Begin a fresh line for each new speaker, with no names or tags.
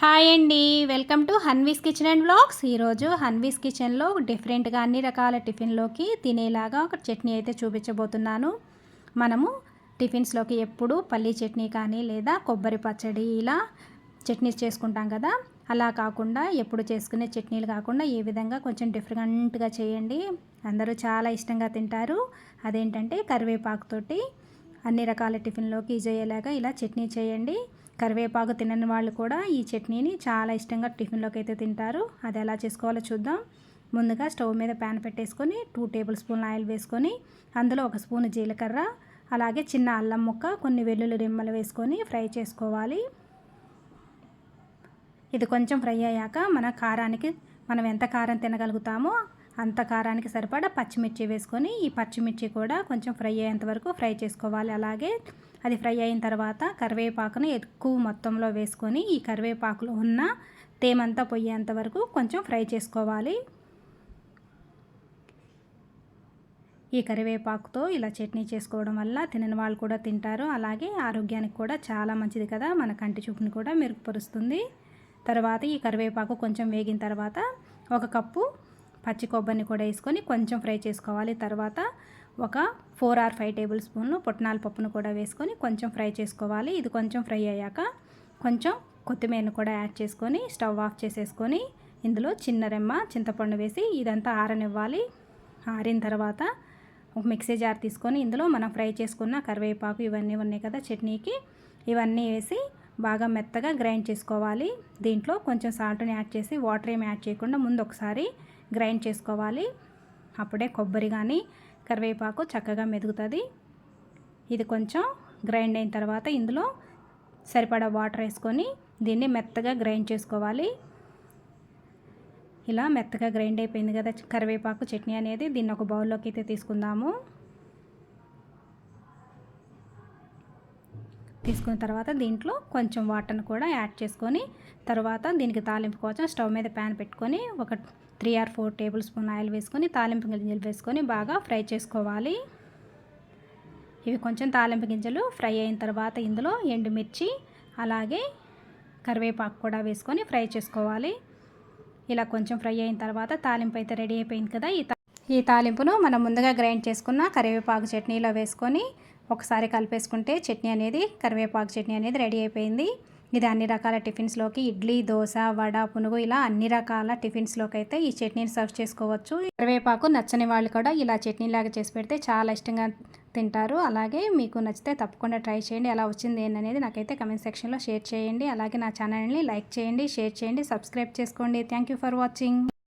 Hi అండి. Welcome to Hanvi's kitchen and blogs ఈరోజు హన్వీస్ కిచెన్లో డిఫరెంట్గా అన్ని రకాల టిఫిన్లోకి తినేలాగా ఒక చట్నీ అయితే చూపించబోతున్నాను. మనము టిఫిన్స్లోకి ఎప్పుడు పల్లీ చట్నీ కానీ లేదా కొబ్బరి పచ్చడి ఇలా చట్నీస్ చేసుకుంటాం కదా. అలా కాకుండా ఎప్పుడు చేసుకునే చట్నీలు కాకుండా ఏ విధంగా కొంచెం డిఫరెంట్గా చేయండి. అందరూ చాలా ఇష్టంగా తింటారు. అదేంటంటే కరివేపాకుతోటి అన్ని రకాల టిఫిన్లోకి ఈజ్ అయ్యేలాగా ఇలా చట్నీ చేయండి. కరివేపాకు తినని వాళ్ళు కూడా ఈ చట్నీని చాలా ఇష్టంగా టిఫిన్లోకి అయితే తింటారు. అది ఎలా చేసుకోవాలో చూద్దాం. ముందుగా స్టవ్ మీద ప్యాన్ పెట్టేసుకొని టూ టేబుల్ స్పూన్ ఆయిల్ వేసుకొని అందులో ఒక స్పూన్ జీలకర్ర అలాగే చిన్న అల్లం ముక్క కొన్ని వెల్లుల్లి రిమ్మలు వేసుకొని ఫ్రై చేసుకోవాలి. ఇది కొంచెం ఫ్రై అయ్యాక మన కారానికి మనం ఎంత కారం తినగలుగుతామో అంత కారానికి సరిపడా పచ్చిమిర్చి వేసుకొని ఈ పచ్చిమిర్చి కూడా కొంచెం ఫ్రై అయ్యేంత వరకు ఫ్రై చేసుకోవాలి. అలాగే అది ఫ్రై అయిన తర్వాత కరివేపాకును ఎక్కువ మొత్తంలో వేసుకొని ఈ కరివేపాకులో ఉన్న తేమంతా పోయేంత వరకు కొంచెం ఫ్రై చేసుకోవాలి. ఈ కరివేపాకుతో ఇలా చట్నీ చేసుకోవడం వల్ల తినని వాళ్ళు కూడా తింటారు. అలాగే ఆరోగ్యానికి కూడా చాలా మంచిది కదా. మన కంటి చూపుని కూడా మెరుగుపరుస్తుంది. తర్వాత ఈ కరివేపాకు కొంచెం వేగిన తర్వాత ఒక కప్పు పచ్చి కొబ్బరిని కూడా వేసుకొని కొంచెం ఫ్రై చేసుకోవాలి. తర్వాత ఒక ఫోర్ ఆర్ ఫైవ్ టేబుల్ స్పూన్లు పుట్నాల పప్పును కూడా వేసుకొని కొంచెం ఫ్రై చేసుకోవాలి. ఇది కొంచెం ఫ్రై అయ్యాక కొంచెం కొత్తిమీరను కూడా యాడ్ చేసుకొని స్టవ్ ఆఫ్ చేసేసుకొని ఇందులో చిన్న రెమ్మ చింతపండు వేసి ఇదంతా ఆరనివ్వాలి. ఆరిన తర్వాత ఒక మిక్సీ జార్ తీసుకొని ఇందులో మనం ఫ్రై చేసుకున్న కరివేపాకు ఇవన్నీ ఉన్నాయి కదా చట్నీకి. ఇవన్నీ వేసి బాగా మెత్తగా గ్రైండ్ చేసుకోవాలి. దీంట్లో కొంచెం సాల్ట్ని యాడ్ చేసి వాటర్ ఏమి యాడ్ చేయకుండా ముందు ఒకసారి గ్రైండ్ చేసుకోవాలి. అప్పుడే కొబ్బరి కానీ కరివేపాకు చక్కగా మెదుగుతుంది. ఇది కొంచెం గ్రైండ్ అయిన తర్వాత ఇందులో సరిపడా వాటర్ వేసుకొని దీన్ని మెత్తగా గ్రైండ్ చేసుకోవాలి. ఇలా మెత్తగా గ్రైండ్ అయిపోయింది కదా కరివేపాకు చట్నీ అనేది. దీన్ని ఒక బౌల్లోకి అయితే తీసుకుందాము. తీసుకున్న తర్వాత దీంట్లో కొంచెం వాటర్ని కూడా యాడ్ చేసుకొని తర్వాత దీనికి తాలింపు కోసం స్టవ్ మీద ప్యాన్ పెట్టుకొని ఒక three or four tablespoon oil వేసుకొని తాలింపు గింజలు వేసుకొని బాగా ఫ్రై చేసుకోవాలి. ఇవి కొంచెం తాలింపు గింజలు ఫ్రై అయిన తర్వాత ఇందులో ఎండుమిర్చి అలాగే కరివేపాకు కూడా వేసుకొని ఫ్రై చేసుకోవాలి. ఇలా కొంచెం ఫ్రై అయిన తర్వాత తాలింపు అయితే రెడీ అయిపోయింది కదా. ఈ ఈ తాలింపును మనం ముందుగా గ్రైండ్ చేసుకున్న కరివేపాకు చట్నీలో వేసుకొని ఒకసారి కలిపేసుకుంటే చట్నీ అనేది కరివేపాకు చట్నీ అనేది రెడీ అయిపోయింది. ఇది అన్ని రకాల టిఫిన్స్లోకి ఇడ్లీ దోశ వడ పునుగు ఇలా అన్ని రకాల టిఫిన్స్లోకి అయితే ఈ చట్నీని సర్వ్ చేసుకోవచ్చు. కరివేపాకు నచ్చని వాళ్ళు కూడా ఇలా చట్నీ లాగా చేసి పెడితే చాలా ఇష్టంగా తింటారు. అలాగే మీకు నచ్చితే తప్పకుండా ట్రై చేయండి. ఎలా వచ్చింది ఏంటనేది నాకైతే కమెంట్ సెక్షన్లో షేర్ చేయండి. అలాగే నా ఛానల్ని లైక్ చేయండి షేర్ చేయండి సబ్స్క్రైబ్ చేసుకోండి. Thank for watching.